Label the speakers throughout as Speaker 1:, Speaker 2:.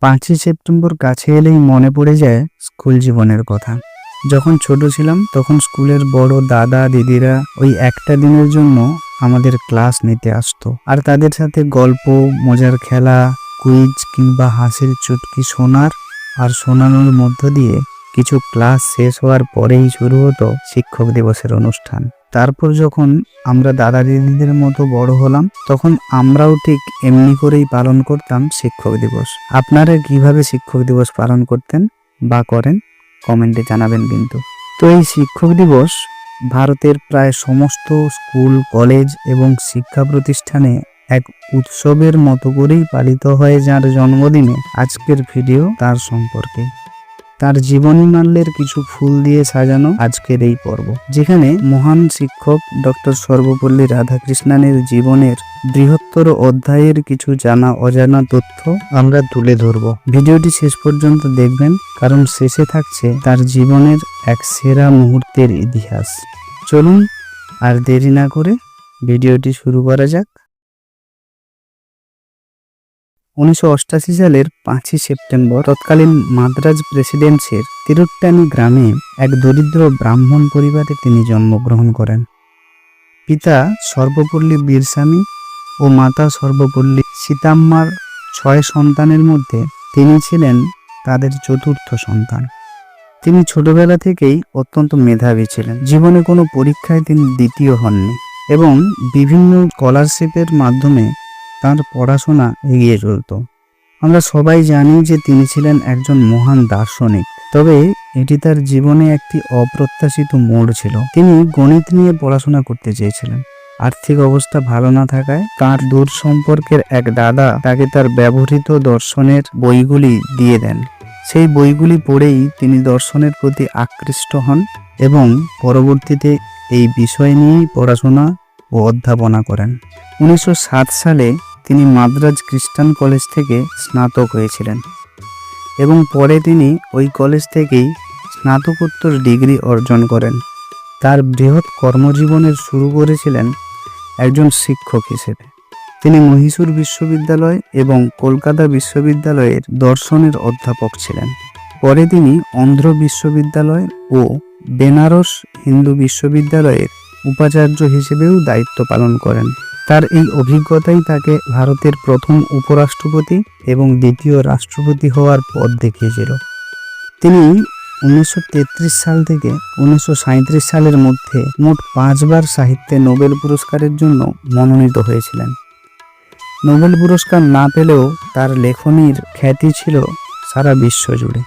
Speaker 1: পাঁচই সেপ্টেম্বর কাছে এলেই মনে পড়ে যায় স্কুল জীবনের কথা। যখন ছোট ছিলাম, তখন স্কুলের বড় দাদা, দিদিরা ওই একটা দিনের জন্য আমাদের ক্লাস নিতে আসতো। আর তাদের সাথে গল্প, মজার খেলা, কুইজ কিংবা হাসির চুটকি শোনার আর শোনানোর মধ্য দিয়ে কিছু ক্লাস শেষ হওয়ার পরেই শুরু হতো শিক্ষক দিবসের অনুষ্ঠান। তারপর যখন আমরা দাদা দিদিদের মতো বড় হলাম, তখন আমরাও ঠিক এমনি করেই পালন করতাম শিক্ষক দিবস। আপনারা কীভাবে শিক্ষক দিবস পালন করতেন বা করেন, কমেন্টে জানাবেন কিন্তু। তো এই শিক্ষক দিবস ভারতের প্রায় সমস্ত স্কুল, কলেজ এবং শিক্ষা প্রতিষ্ঠানে এক উৎসবের মতো করেই পালিত হয়, যার জন্মদিনে আজকের ভিডিও তার সম্পর্কে। তার জীবনী মাল্যের কিছু ফুল দিয়ে সাজানো আজকের এই পর্ব, যেখানে মহান শিক্ষক ডক্টর সর্বপল্লী রাধাকৃষ্ণানের জীবনের বৃহত্তর অধ্যায়ের কিছু জানা অজানা তথ্য আমরা তুলে ধরব। ভিডিওটি শেষ পর্যন্ত দেখবেন, কারণ শেষে থাকছে তার জীবনের এক সেরা মুহূর্তের ইতিহাস। চলুন আর দেরি না করে ভিডিওটি শুরু করা যাক। উনিশশো সালের পাঁচই সেপ্টেম্বর তৎকালীন মাদ্রাজ প্রেসিডেন্সির তিরুট্টানি গ্রামে এক দরিদ্র ব্রাহ্মণ পরিবারে তিনি জন্মগ্রহণ করেন। পিতা সর্বপল্লী বীরস্বামী ও মাতা সর্বপল্লী সীতাম্মার ছয় সন্তানের মধ্যে তিনি ছিলেন তাদের চতুর্থ সন্তান। তিনি ছোটবেলা থেকেই অত্যন্ত মেধাবী ছিলেন। জীবনে কোনো পরীক্ষায় তিনি দ্বিতীয় হননি এবং বিভিন্ন স্কলারশিপের মাধ্যমে তার পড়াশোনা এগিয়ে চলত। আমরা সবাই জানি যে তিনি ছিলেন একজন মহান দার্শনিক, তবে এটি তার জীবনে একটি অপ্রত্যাশিত মোড় ছিল। তিনি গণিত নিয়ে পড়াশোনা করতে চেয়েছিলেন। আর্থিক অবস্থা ভালো না থাকায় তার দূর সম্পর্কের এক দাদা তাকে তার ব্যবহৃত দর্শনের বইগুলি দিয়ে দেন। সেই বইগুলি পড়েই তিনি দর্শনের প্রতি আকৃষ্ট হন এবং পরবর্তীতে এই বিষয় নিয়েই পড়াশোনা ও অধ্যাপনা করেন। উনিশশো সাত সালে তিনি মাদ্রাজ খ্রিস্টান কলেজ থেকে স্নাতক হয়েছিলেন এবং পরে তিনি ওই কলেজ থেকেই স্নাতকোত্তর ডিগ্রি অর্জন করেন। তার বৃহৎ কর্মজীবনের শুরু করেছিলেন একজন শিক্ষক হিসেবে। তিনি মহীশূর বিশ্ববিদ্যালয় এবং কলকাতা বিশ্ববিদ্যালয়ের দর্শনের অধ্যাপক ছিলেন। পরে তিনি অন্ধ্র বিশ্ববিদ্যালয় ও বেনারস হিন্দু বিশ্ববিদ্যালয়ের উপাচার্য হিসেবেও দায়িত্ব পালন করেন। তার এই অভিজ্ঞতাই তাকে ভারতের প্রথম উপরাষ্ট্রপতি এবং দ্বিতীয় রাষ্ট্রপতি হওয়ার পথ দেখিয়েছিল। তিনি উনিশশো তেত্রিশ সাল থেকে উনিশশো সাঁইত্রিশ সালের মধ্যে মোট পাঁচবার সাহিত্যে নোবেল পুরস্কারের জন্য মনোনীত হয়েছিলেন। নোবেল পুরস্কার না পেলেও তার লেখনীর খ্যাতি ছিল সারা বিশ্ব জুড়ে।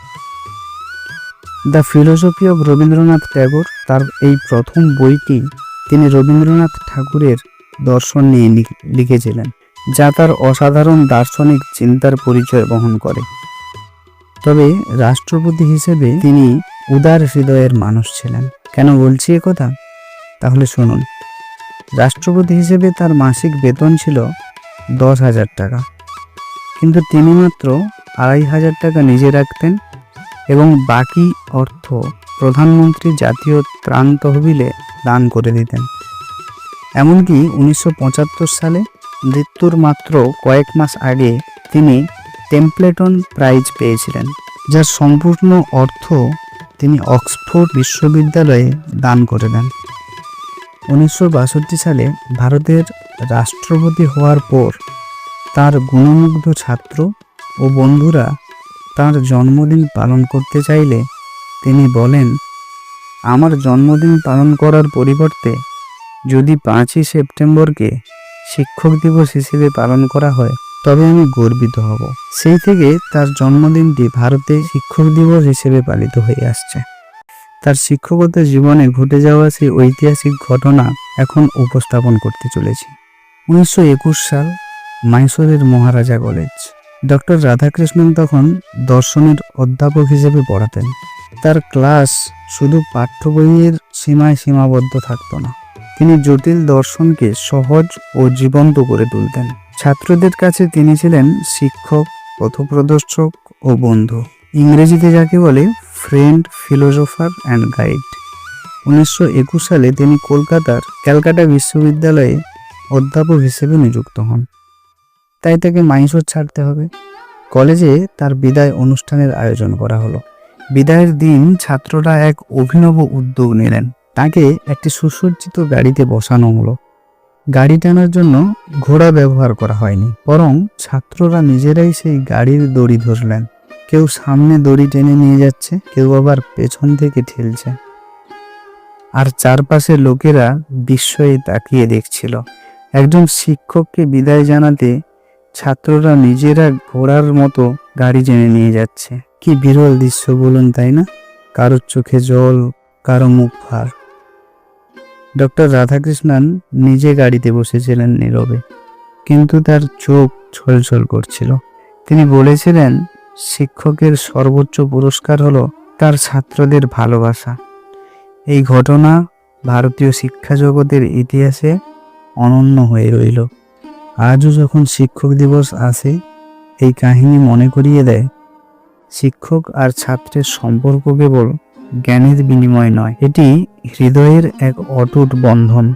Speaker 1: The philosophy of Rabindranath Tagore তার এই প্রথম বইটি তিনি রবীন্দ্রনাথ ঠাকুরের দর্শন নিয়ে লিখ- লিখেছিলেন, যা তার অসাধারণ দার্শনিক চিন্তার পরিচয় বহন করে। তবে রাষ্ট্রপতি হিসেবে তিনি উদার হৃদয়ের মানুষ ছিলেন। কেন বলছি কথা? তাহলে শুনুন। রাষ্ট্রপতি হিসেবে তার মাসিক বেতন ছিল দশ হাজার টাকা। কিন্তু তিনি মাত্র আড়াই হাজার টাকা নিজে রাখতেন এবং বাকি অর্থ প্রধানমন্ত্রী জাতীয় ত্রাণ তহবিলে দান করে দিতেন। এমনকি উনিশশো পঁচাত্তর সালে মৃত্যুর মাত্র কয়েক মাস আগে তিনি টেম্পলেটন প্রাইজ পেয়েছিলেন, যার সম্পূর্ণ অর্থ তিনি অক্সফোর্ড বিশ্ববিদ্যালয়ে দান করে দেন। উনিশশো বাষট্টি সালে ভারতের রাষ্ট্রপতি হওয়ার পর তার গুণমুগ্ধ ছাত্র ও বন্ধুরা তার জন্মদিন পালন করতে চাইলে তিনি বলেন, আমার জন্মদিন পালন করার পরিবর্তে যদি পাঁচই সেপ্টেম্বরকে শিক্ষক দিবস হিসেবে পালন করা হয়, তবে আমি গর্বিত হব। সেই থেকে তার জন্মদিনটি ভারতে শিক্ষক দিবস হিসেবে পালিত হয়ে আসছে। তার শিক্ষকতা জীবনে ঘটে যাওয়া সেই ঐতিহাসিক ঘটনা এখন উপস্থাপন করতে চলেছি। উনিশশো একুশ সাল, মাইসোরের মহারাজা কলেজ। ডক্টর রাধাকৃষ্ণন তখন দর্শনের অধ্যাপক হিসেবে পড়াতেন। তার ক্লাস শুধু পাঠ্য বইয়ের সীমায় সীমাবদ্ধ থাকতো না। তিনি জটিল দর্শনকে সহজ ও জীবন্ত করে তুলতেন। ছাত্রদের কাছে তিনি ছিলেন শিক্ষক, পথপ্রদর্শক ও বন্ধু। ইংরেজিতে যাকে বলে ফ্রেন্ড, ফিলোসোফার অ্যান্ড গাইড। উনিশশো একুশ সালে তিনি কলকাতার ক্যালকাটা বিশ্ববিদ্যালয়ে অধ্যাপক হিসেবে নিযুক্ত হন। তাই তাকে মাইসোর ছাড়তে হবে। কলেজে তার বিদায় অনুষ্ঠানের আয়োজন করা হলো। বিদায়ের দিন ছাত্ররা এক অভিনব উদ্যোগ নিলেন। তাকে একটি সুসজ্জিত গাড়িতে বসানো হলো। গাড়ি টানার জন্য ঘোড়া ব্যবহার করা হয়নি, বরং ছাত্ররা নিজেরাই সেই গাড়ির দড়ি ধরলেন। কেউ সামনে দড়ি টেনে নিয়ে যাচ্ছে, কেউ আবার পেছন থেকে ঠেলছে। আর চারপাশে লোকেরা বিস্ময়ে তাকিয়ে দেখছিল। একজন শিক্ষককে বিদায় জানাতে ছাত্ররা নিজেরা ঘোড়ার মতো গাড়ি টেনে নিয়ে যাচ্ছে। কি বিরল দৃশ্য বলুন, তাই না? কারোর চোখে জল, কারও মুখ ভার। ডক্টর রাধাকৃষ্ণন নিজে গাড়িতে বসেছিলেন নীরবে, কিন্তু তার চোখ ছলছল করছিল। তিনি বলেছিলেন, শিক্ষকের সর্বোচ্চ পুরস্কার হলো তার ছাত্রদের ভালোবাসা। এই ঘটনা ভারতীয় শিক্ষা জগতের ইতিহাসে অনন্য হয়ে রইল। আজও যখন শিক্ষক দিবস আসে, এই কাহিনী মনে করিয়ে দেয়, শিক্ষক আর ছাত্রের সম্পর্ক কেবল জ্ঞানের বিনিময় নয়। এটি হৃদয়ের এক অটুট বন্ধন।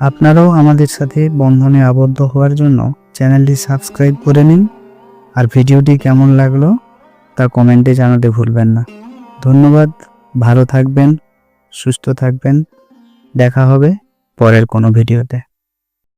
Speaker 1: আপনারাও আমাদের সাথে বন্ধনে আবদ্ধ হওয়ার জন্য চ্যানেলটি সাবস্ক্রাইব করে নিন। আর ভিডিওটি কেমন লাগল তা কমেন্টে জানাতে ভুলবেন না। ধন্যবাদ, ভালো থাকবেন, সুস্থ থাকবেন। দেখা হবে পরের কোনো ভিডিওতে।